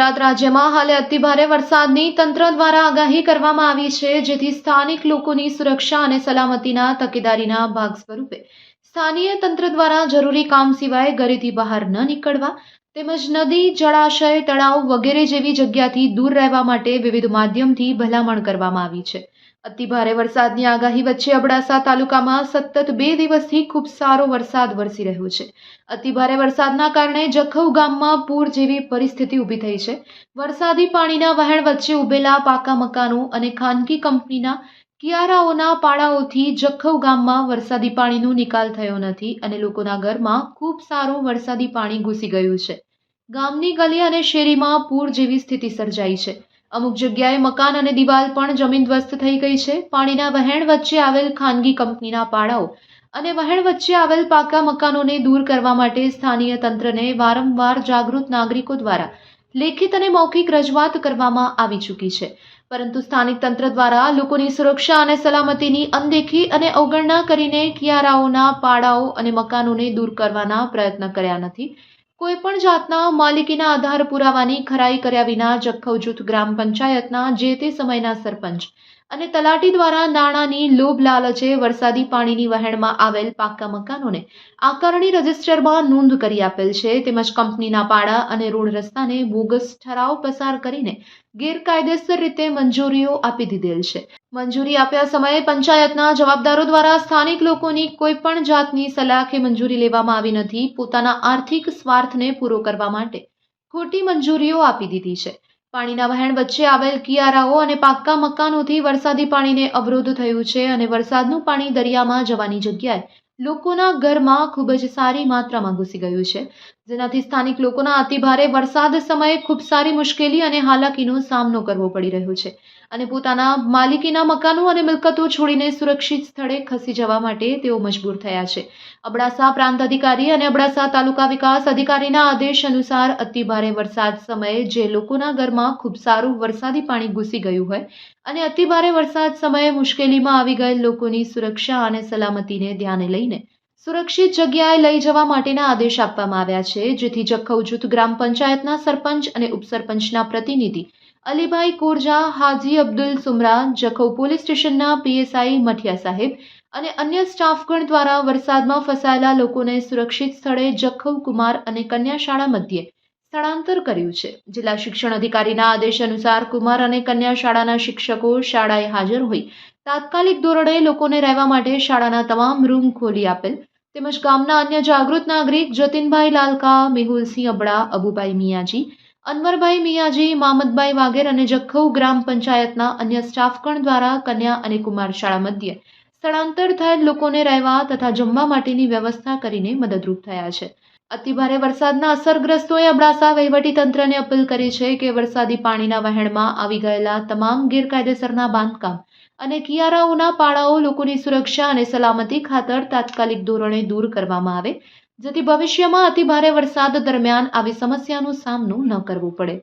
ગુજરાત રાજ્યમાં હાલે અતિભારે વરસાદની તંત્ર દ્વારા આગાહી કરવામાં આવી છે, જેથી સ્થાનિક લોકોની સુરક્ષા અને સલામતીના તકેદારીના ભાગ સ્વરૂપે સ્થાનીય તંત્ર દ્વારા જરૂરી કામ સિવાય ઘરેથી બહાર ન નીકળવા તેમજ નદી, જળાશય, તળાવ વગેરે જેવી જગ્યાથી દૂર રહેવા માટે વિવિધ માધ્યમથી ભલામણ કરવામાં આવી છે. અતિભારે વરસાદની આગાહી વચ્ચે અબડાસા તાલુકામાં સતત બે દિવસથી ખૂબ સારો વરસાદ વરસી રહ્યો છે. અતિભારે વરસાદના કારણે જખૌ ગામમાં પૂર જેવી પરિસ્થિતિ ઊભી થઈ છે. વરસાદી પાણીના વહેણ વચ્ચે ઉભેલા પાકા મકાનો અને ખાનગી કંપનીના કિયારાઓના પાડાઓથી જખૌ ગામમાં વરસાદી પાણીનો નિકાલ થયો નથી અને લોકોના ઘરમાં ખૂબ સારું વરસાદી પાણી ઘૂસી ગયું છે. ગામની ગલી અને શેરીમાં પૂર જેવી સ્થિતિ સર્જાઈ છે. અમુક જગ્યાએ મકાન અને દિવાલ પણ જમીનધ્વસ્ત થઈ ગઈ છે. પાણીના વહેણ વચ્ચે આવેલ ખાનગી કંપનીના પાડાઓ અને વહેણ વચ્ચે આવેલ પાકા મકાનોને દૂર કરવા માટે સ્થાનીય તંત્રને વારંવાર જાગૃત નાગરિકો દ્વારા લેખિત અને મૌખિક રજૂઆત કરવામાં આવી ચૂકી છે. પરંતુ સ્થાનિક તંત્ર દ્વારા લોકોની સુરક્ષા અને સલામતીની અનદેખી અને અવગણના કરીને કિયારાઓના પાડાઓ અને મકાનોને દૂર કરવાના પ્રયત્ન કર્યા નથી. કોઈ પણ જાતના માલિકીના આધાર પુરાવાની ખરાઈ કર્યા વિના જખૌ જૂથ ગ્રામ પંચાયતના જે તે સમયના સરપંચ અને તલાટી દ્વારા નાણાંની લોભ લાલચે વરસાદી પાણીની વહેણમાં આવેલ પાકા મકાનોને આકારણી રજિસ્ટરમાં નોંધ કરી આપેલ છે. તેમજ કંપનીના પાડા અને રોડ રસ્તાને બોગસ ઠરાવ પસાર કરીને ગેરકાયદેસર રીતે મંજૂરીઓ આપી દીધેલ છે. મંજૂરી આપ્યા સમયે પંચાયતના જવાબદારો દ્વારા સ્થાનિક લોકોની કોઈ પણ જાતની સલાહ કે મંજૂરી લેવામાં આવી નથી. પોતાના આર્થિક સ્વાર્થને પૂરો કરવા માટે ખોટી મંજૂરીઓ આપી દીધી છે. પાણીના વહેણ વચ્ચે આવેલ કિયારાઓ અને પાક્કા મકાનોથી વરસાદી પાણીને અવરોધ થયું છે અને વરસાદનું પાણી દરિયામાં જવાની જગ્યાએ લોકોના ઘરમાં ખૂબ જ સારી માત્રામાં ઘૂસી ગયું છે. જેનાથી સ્થાનિક લોકોના અતિભારે વરસાદ સમયે ખૂબ સારી મુશ્કેલી અને હાલાકીનો સામનો કરવો પડી રહ્યો છે. અને પોતાના માલિકીના મકાનો અને મિલકતો છોડીને સુરક્ષિત સ્થળે ખસી જવા માટે તેઓ મજબૂર થયા છે. અબડાસા પ્રાંત અધિકારી અને અબડાસા તાલુકા વિકાસ અધિકારીના આદેશ અનુસાર અતિભારે વરસાદ સમયે જે લોકોના ઘરમાં ખૂબ સારું વરસાદી પાણી ઘૂસી ગયું હોય અને અતિભારે વરસાદ સમયે મુશ્કેલીમાં આવી ગયેલ લોકોની સુરક્ષા અને સલામતીને ધ્યાને લઈને સુરક્ષિત જગ્યાએ લઈ જવા માટેના આદેશ આપવામાં આવ્યા છે, જેથી જખૌ જૂથ ગ્રામ પંચાયતના સરપંચ અને ઉપસરપંચના પ્રતિનિધિ અલીભાઈ કોરજા, હાજી અબ્દુલ સુમરા જખૌ પોલીસ સ્ટેશનના પીએસઆઈ મઠિયા સાહેબ અને અન્ય સ્ટાફગણ દ્વારા વરસાદમાં ફસાયેલા લોકોને સુરક્ષિત સ્થળે જખૌ કુમાર અને કન્યા શાળા મધ્યે સ્થળાંતર કર્યું છે. જિલ્લા શિક્ષણ અધિકારીના આદેશ અનુસાર કુમાર અને કન્યા શાળાના શિક્ષકો શાળાએ હાજર હોઈ તાત્કાલિક ધોરણે લોકોને રહેવા માટે શાળાના તમામ રૂમ ખોલી આપેલ તેમજ ગામના અન્ય જાગૃત નાગરિક જતીનભાઈ લાલકા, મેહુલસિંહ અબડા, અબુભાઈ મિયાજી અનવરભાઈ મિયાજી, મામદભાઈ વાગેર અને જખૌ ગ્રામ પંચાયતના અન્ય સ્ટાફકણ દ્વારા કન્યા અને કુમાર શાળા મધ્યે સ્થળાંતર થયેલ લોકોને રહેવા તથા જમવા માટેની વ્યવસ્થા કરીને મદદરૂપ થયા છે. અતિભારે વરસાદના અસરગ્રસ્તોએ અબડાસા વહીવટીતંત્રને અપીલ કરી છે કે વરસાદી પાણીના વહેણમાં આવી ગયેલા તમામ ગેરકાયદેસરના બાંધકામ અને કિયારાઓના પાડાઓ લોકોની સુરક્ષા અને સલામતી ખાતર તાત્કાલિક ધોરણે દૂર કરવામાં આવે જેથી ભવિષ્યમાં અતિભારે વરસાદ દરમિયાન આવી સમસ્યાનો સામનો ન કરવો પડે.